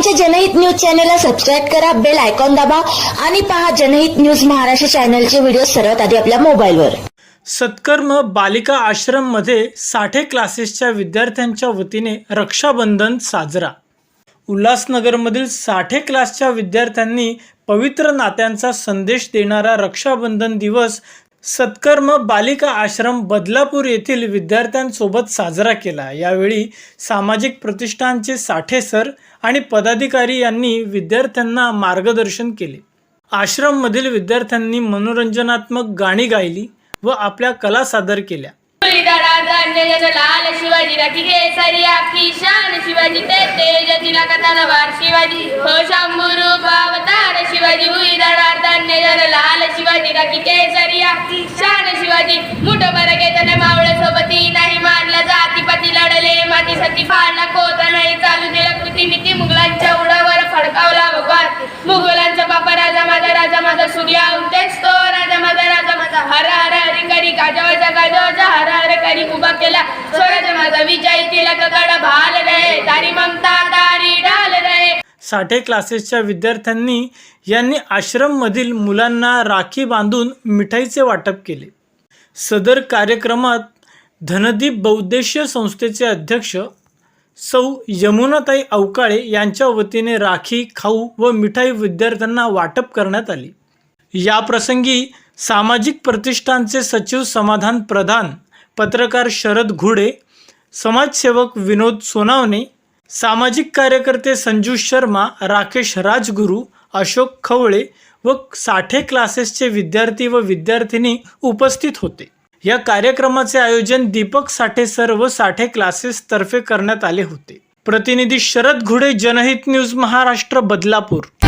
आमच्या जनहित न्यूज चॅनलला सबस्क्राईब करा बेल आयकॉन दाबा आणि पहा जनहित न्यूज महाराष्ट्र चॅनलचे व्हिडिओ सर्वात आधी आपल्या मोबाईलवर. सत्कर्म बालिका आश्रममध्ये साठे क्लासेसच्या विद्यार्थ्यांच्या वतीने रक्षाबंधन साजरा. उल्हासनगरमधील साठे क्लासच्या विद्यार्थ्यांनी पवित्र नात्यांचा संदेश देणारा रक्षाबंधन दिवस सत्कर्म बालिका आश्रम बदलापूर येथील विद्यार्थ्यांसोबत साजरा केला. यावेळी सामाजिक प्रतिष्ठानचे साठे सर आणि पदाधिकारी यांनी विद्यार्थ्यांना मार्गदर्शन केले. आश्रममधील विद्यार्थ्यांनी मनोरंजनात्मक गाणी गायली व आपल्या कला सादर केल्या. शिवाजी बर घेतने मावळ्या सोबती? नाही मानला जाती पती लढले. माती सती फाडला कोता नाही चालू दिला कृती. नीती मुघलांच्या उडावर फडकावला भगवान. मुघलांचा बापा राजा माझा राजा माझा सूर्या उठेच तो राजा माझा राजा माझा. हर हर हरी करी गाजवाचा गाजवाचा हर हर करी उभा केला. स्वराज माझा विजय केला गड भाल रे. तारी ममता तारी डाल रे. साठे क्लासेसच्या विद्यार्थ्यांनी यांनी आश्रममधील मुलांना राखी बांधून मिठाईचे वाटप केले. सदर कार्यक्रमात धनदीप बौद्धेश्वर संस्थेचे अध्यक्ष सौ यमुनाताई अवकाळे यांच्या वतीने राखी खाऊ व मिठाई विद्यार्थ्यांना वाटप करण्यात आली. याप्रसंगी सामाजिक प्रतिष्ठानचे सचिव समाधान प्रधान पत्रकार शरद घुडे समाजसेवक विनोद सोनावणे सामाजिक कार्यकर्ते संजू शर्मा राकेश राजगुरू अशोक खवळे व साठे क्लासेसचे विद्यार्थी व विद्यार्थिनी उपस्थित होते. या कार्यक्रमाचे आयोजन दीपक साठे सर व साठे क्लासेसतर्फे करण्यात आले होते. प्रतिनिधी शरद घुडे जनहित न्यूज महाराष्ट्र बदलापूर.